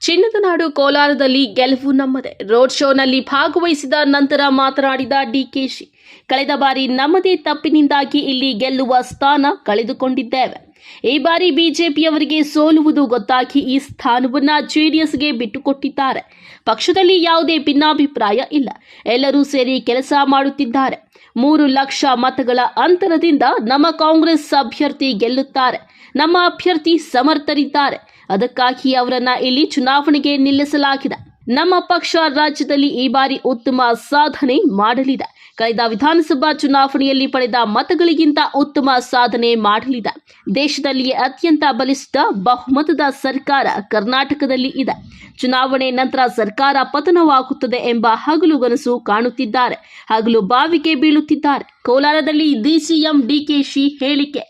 ಚಿನ್ನದ ನಾಡು ಕೋಲಾರದಲ್ಲಿ ಗೆಲುವು ನಮ್ಮದೇ. ರೋಡ್ ಶೋನಲ್ಲಿ ಭಾಗವಹಿಸಿದ ನಂತರ ಮಾತನಾಡಿದ ಡಿಕೆಶಿ ಕಳೆದ ಬಾರಿ ನಮ್ಮದೇ ತಪ್ಪಿನಿಂದಾಗಿ ಇಲ್ಲಿ ಗೆಲ್ಲುವ ಸ್ಥಾನ ಕಳೆದುಕೊಂಡಿದ್ದೇವೆ. ಈ ಬಾರಿ ಬಿಜೆಪಿಯವರಿಗೆ ಸೋಲುವುದು ಗೊತ್ತಾಗಿ ಈ ಸ್ಥಾನವನ್ನ ಜೆಡಿಎಸ್ಗೆ ಬಿಟ್ಟುಕೊಟ್ಟಿದ್ದಾರೆ. ಪಕ್ಷದಲ್ಲಿ ಯಾವುದೇ ಭಿನ್ನಾಭಿಪ್ರಾಯ ಇಲ್ಲ. ಎಲ್ಲರೂ ಸೇರಿ ಕೆಲಸ ಮಾಡುತ್ತಿದ್ದಾರೆ. ಮೂರು ಲಕ್ಷ ಮತಗಳ ಅಂತರದಿಂದ ನಮ್ಮ ಕಾಂಗ್ರೆಸ್ ಅಭ್ಯರ್ಥಿ ಗೆಲ್ಲುತ್ತಾರೆ. ನಮ್ಮ ಅಭ್ಯರ್ಥಿ ಸಮರ್ಥರಿದ್ದಾರೆ. ಅದಕ್ಕಾಗಿ ಅವರನ್ನ ಇಲ್ಲಿ ಚುನಾವಣೆಗೆ ನಿಲ್ಲಿಸಲಾಗಿದೆ. ನಮ್ಮ ಪಕ್ಷ ರಾಜ್ಯದಲ್ಲಿ ಈ ಬಾರಿ ಉತ್ತಮ ಸಾಧನೆ ಮಾಡಲಿದೆ. ಕಳೆದ ವಿಧಾನಸಭಾ ಚುನಾವಣೆಯಲ್ಲಿ ಪಡೆದ ಮತಗಳಿಗಿಂತ ಉತ್ತಮ ಸಾಧನೆ ಮಾಡಲಿದೆ. ದೇಶದಲ್ಲಿಯೇ ಅತ್ಯಂತ ಬಲಿಷ್ಠ ಬಹುಮತದ ಸರ್ಕಾರ ಕರ್ನಾಟಕದಲ್ಲಿ ಇದೆ. ಚುನಾವಣೆ ನಂತರ ಸರ್ಕಾರ ಪತನವಾಗುತ್ತದೆ ಎಂಬ ಹಗಲು ಗನಸು ಕಾಣುತ್ತಿದ್ದಾರೆ. ಹಗಲು ಬಾವಿಗೆ ಬೀಳುತ್ತಿದ್ದಾರೆ. ಕೋಲಾರದಲ್ಲಿ ಡಿಸಿಎಂ ಡಿಕೆಶಿ ಹೇಳಿಕೆ.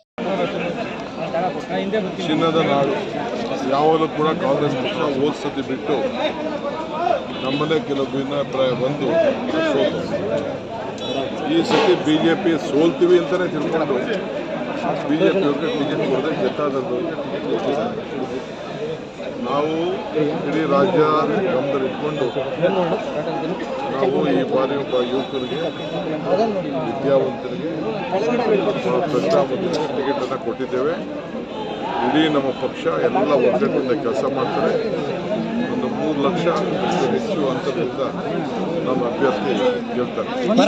ಚಿನ್ನದ ನಾಡು. ಯಾವಾಗಲೂ ಕೂಡ ಕಾಂಗ್ರೆಸ್ ಪಕ್ಷ ಹೋದ ಸತಿ ಬಿಟ್ಟು ನಮ್ಮದೇ ಕೆಲವು ಭಿನ್ನಾಭಿಪ್ರಾಯ ಬಂದು ಈ ಸತಿ. ಬಿ ಜೆ ಪಿ ಸೋಲ್ತೀವಿ ಅಂತಲೇ ತಿಳ್ಕೊಂಡು ಬಿ ಜೆ ಪಿಯವ್ರಿಗೆ ಟಿಕೆಟ್ ಕೊಡದೆ ಗೆದ್ದಾದವ್ರಿಗೆ ನಾವು ಇಡೀ ರಾಜ್ಯ ಇಟ್ಕೊಂಡು ನಾವು ಈ ಬಾರಿ ಒಬ್ಬ ಯುವಕರಿಗೆ, ವಿದ್ಯಾವಂತರಿಗೆ ಪ್ರಜಾಪ್ರಭುತ್ವ ಟಿಕೆಟನ್ನು ಕೊಟ್ಟಿದ್ದೇವೆ. ಇಡೀ ನಮ್ಮ ಪಕ್ಷ ಎಲ್ಲ ಒಗ್ಗಟ್ಟಿನಿಂದ ಕೆಲಸ ಮಾಡ್ತಾರೆ. ಲಕ್ಷ ಹೆಚ್ಚು ಅಂತರದಿಂದ ನಮ್ಮ ಅಭ್ಯರ್ಥಿ ಗೆಲ್ತಾರೆ